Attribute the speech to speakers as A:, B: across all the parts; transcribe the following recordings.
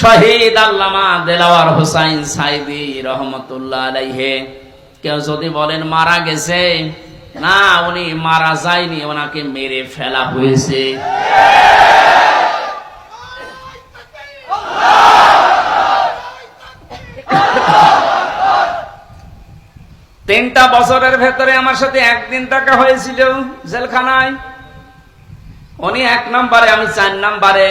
A: শহীদ আল্লামা দেলাওয়ার হোসাইন সাইদি রহমতুল্লাহ আলাইহে। কেউ যদি বলেন, মারা গেছে? না, উনি মারা যায়নি, ওনাকে মেরে ফেলা হয়েছে। তিনটা বছরের ভেতরে আমার সাথে একদিন টাকা হয়েছিল জেলখানায়। উনি এক নম্বরে, আমি চার নম্বরে।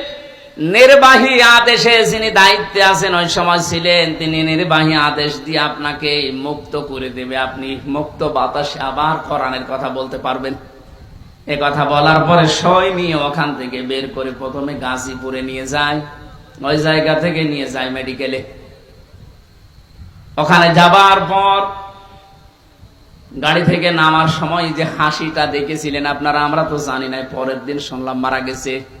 A: নির্বাহী আদেশে যিনি দায়িত্বে আছেন, ওই সময় ছিলেন, তিনি নির্বাহী আদেশ দিয়ে আপনাকে মুক্ত করে দেবে। আপনি মুক্ত বাতাসে আবার কোরআনের কথা বলতে পারবেন। এ কথা বলার পরে নিয়ে ওখান থেকে বের করে প্রথমে গাজীপুরে নিয়ে যায়, ওই জায়গা থেকে নিয়ে যায় মেডিকেলে। ওখানে যাবার পর গাড়ি থেকে নামার সময় যে হাসিটা দেখেছিলেন, আপনারা, আমরা তো জানি না পরের দিন শুনলাম মারা গেছে।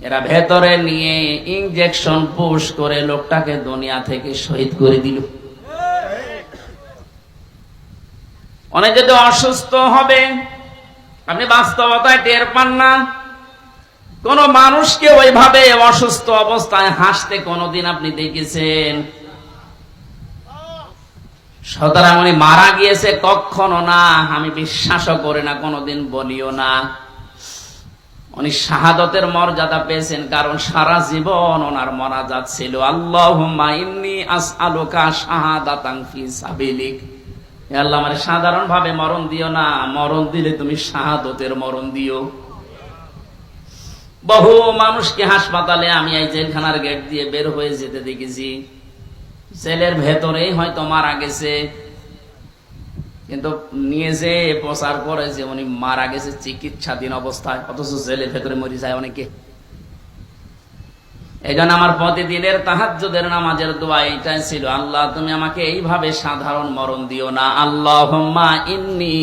A: এরা ভেতরে নিয়ে ইনজেকশন পুশ করে লোকটাকে দুনিয়া থেকে শহীদ করে দিল। অনেক যদি অসুস্থ হবে, আপনি বাস্তবতায় টের পান না। কোন মানুষকে ওইভাবে অসুস্থ অবস্থায় হাসতে কোনোদিন আপনি দেখেছেন? সুতরাং উনি মারা গিয়েছে কখনো না, আমি বিশ্বাসও করে না, কোনোদিন বলিও না। উনি শাহাদতের মর্যাদা পেয়েছেন, কারণ সারা জীবন ওনার মরা যাচ্ছিল আল্লাহ আসআলুকা শাহাদাতাং ফি মরণ দিও না, মরণ দিলে তুমি শাহাদতের মরণ দিও। বহু মানুষকে হাসপাতালে আমি এই জেলখানার গেট দিয়ে বের হয়ে যেতে দেখেছি। জেলের ভেতরেই হয়তো মারা গেছে। কিন্তু নিয়ে যে প্রচার করে যে উনি মারা গেছে, চিকিৎসাধীন অবস্থায়, অথচ জেলের ভেতরে মরে যায় অনেকে। এই জন্য আমার প্রতিদিনের তাহাজ্জুদের নামাজের দোয়া এইটাই ছিল। আল্লাহ, তুমি আমাকে এইভাবে সাধারণ মরণ দিও না। আল্লাহ ইন্নি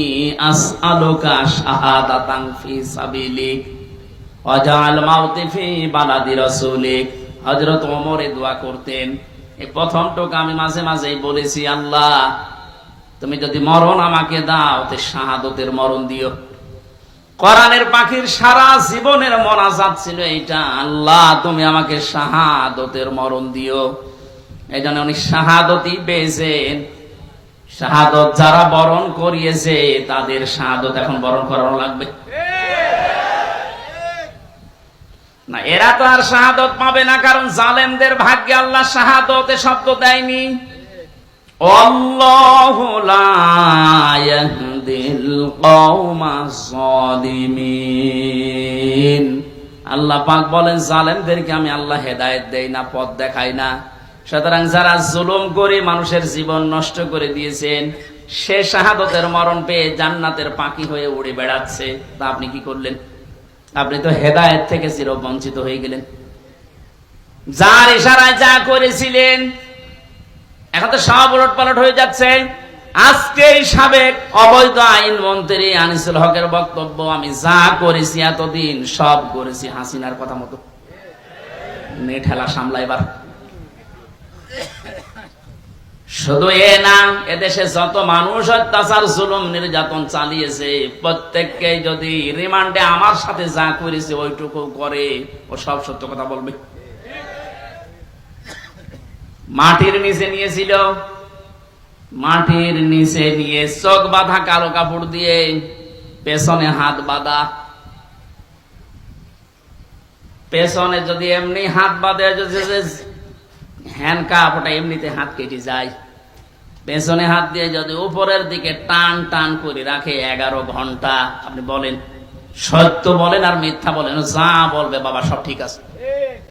A: আসআলুকা শাহাদাতাং ফি দোয়া করতেন। এই প্রথম টোকা আমি মাঝে মাঝেই বলেছি, আল্লাহ তুমি যদি মরণ আমাকে দাও, তে শাহাদতের মরণ দিও। কোরআনের পাখির সারা জীবনের মনাজাত ছিল এইটা। আল্লাহ, তুমি আমাকে শাহাদতের মরণ দিও। এই জন্য উনি শাহাদতই পেয়েছেন। শাহাদত যারা বরণ করিয়েছে, তাদের শাহাদত এখন বরণ করানো লাগবে। না, এরা তো আর শাহাদত পাবে না, কারণ জালেমদের ভাগ্যে আল্লাহ শাহাদতে শব্দ দেয়নি। আল্লাহ পাক বলেন, জালেমদেরকে আমি আল্লাহ দেই না, পথ দেখাই না। সুতরাং যারা জুলুম করে মানুষের জীবন নষ্ট করে দিয়েছেন, সে শাহাদতের মরণ পেয়ে জান্নাতের পাখি হয়ে উড়ে বেড়াচ্ছে। তা আপনি কি করলেন? আপনি তো হেদায়েত থেকে চির বঞ্চিত হয়ে গেলেন। যার ইশারায় যা করেছিলেন এখন তো সব উলট পালট হয়ে যাচ্ছে। আজকে সাবেক অবৈধ আইন মন্ত্রী আনিসুল হকের বক্তব্য, আমি যা করেছি এতদিন, সব করেছি হাসিনার কথা মতো। নে ঠেলা সামলা এবার। শুধু এ না, এদেশে যত মানুষ অত্যাচার, জুলুম, নির্যাতন চালিয়েছে প্রত্যেককে যদি রিমান্ডে আমার সাথে যা করেছে, ওইটুকু করে, ও সব সত্য কথা বলবে। মাটির নিচে নিয়েছিল। মাটির নিচে নিয়ে চোখ বাঁধা কালো কাপড় দিয়ে পেছনে হাত বাঁধা। পেছনে যদি এমনি হাত বাঁধে হ্যান্ড কাপ এমনিতে হাত কেটে যায়। পেছনে হাত দিয়ে যদি উপরের দিকে টান টান করে রাখে এগারো ঘণ্টা, আপনি বলেন, সত্য বলেন আর মিথ্যা বলেন, যা বলবে বাবা সব ঠিক আছে।